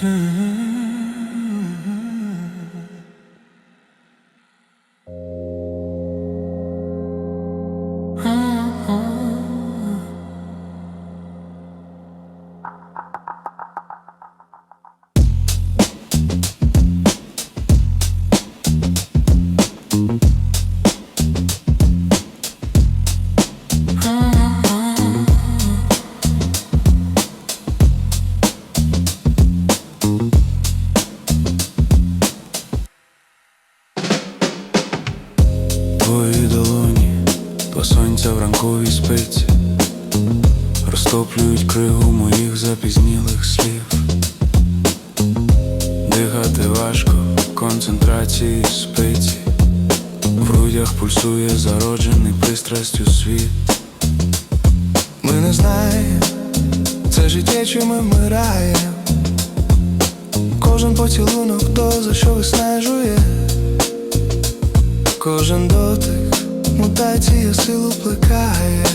Hmm. Твої долоні, два сонця в ранковій спеці Розтоплюють кригу моїх запізнілих слів. Дихати важко, в концентрації спеці В грудях пульсує зароджений пристрастю світ. Ми не знаємо, це життя чи ми вмираємо. Кожен поцілунок то, за що виснажує Кожен дотик, мутація силу плекає,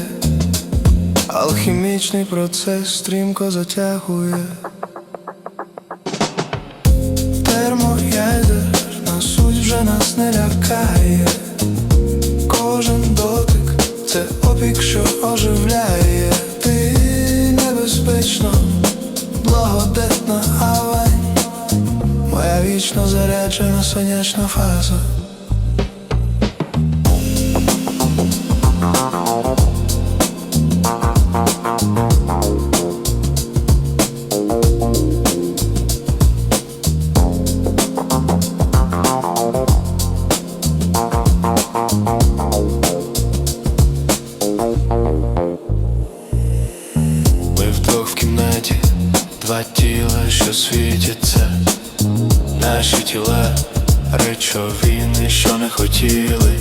алхімічний процес стрімко затягує. Термоядерна суть вже нас не лякає. Кожен дотик це опік, що оживляє. Ти небезпечно, благодетна гавань, моя вічно заряджена сонячна фаза. Два що світяться, наші тіла, речовини, що не хотіли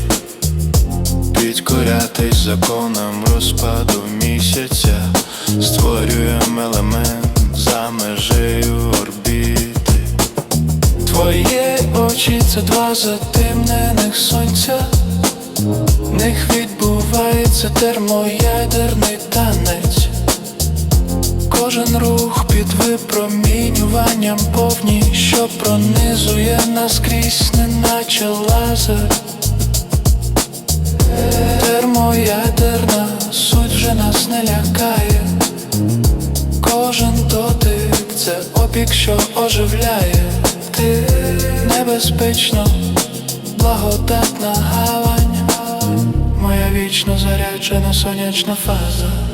підкорятись законам розпаду місяця, створюємо елемент за межею орбіти. Твої очі це два затемнених сонця. В них відбувається термоядерний танець. Кожен рух під випромінюванням повні, що пронизує наскрізь, неначе лазер. Термоядерна суть вже нас не лякає. Кожен дотик це опік, що оживляє. Ти небезпечно, благодатна гавань. Моя вічно заряджена сонячна фаза.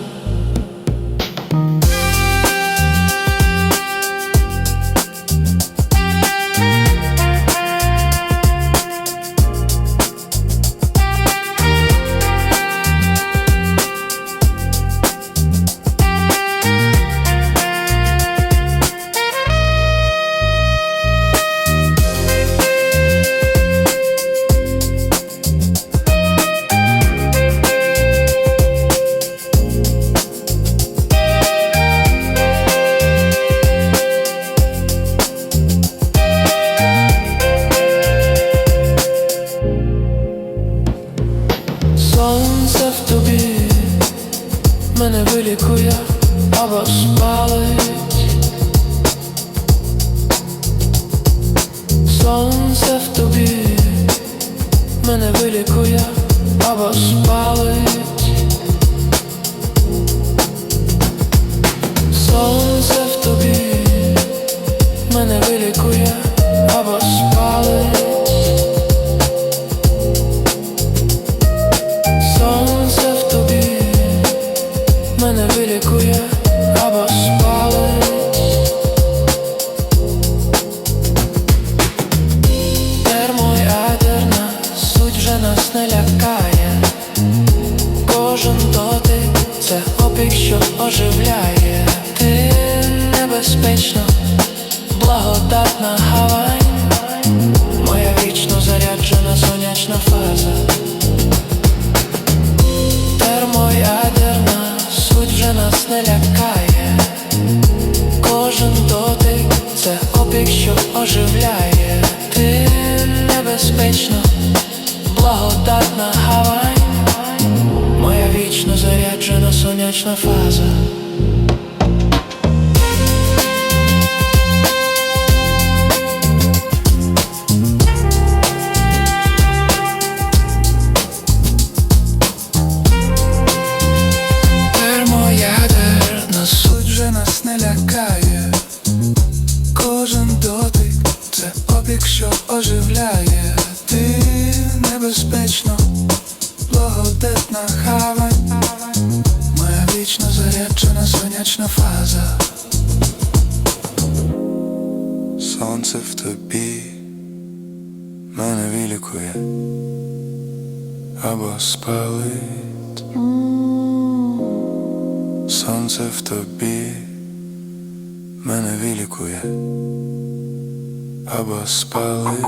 Сонце в тобі мене вилікує або спалить. Сонце в тобі мене вилікує або спалить. Сонце в тобі мене вилікує благодатна гавань. Моя вічно заряджена сонячна фаза. Термоядерна суть вже нас не лякає. Кожен дотик це опік, що оживляє. Ти небезпечно, благодатна гавань. Моя вічно заряджена сонячна фаза. лякає, кожен дотик це обік, що оживляє, ти небезпечно, благодатна хавань, моя вічно заряджена сонячна фаза. Сонце в тобі мене вілікує або спалить. Сонце в тобі мене вілікує або спалить.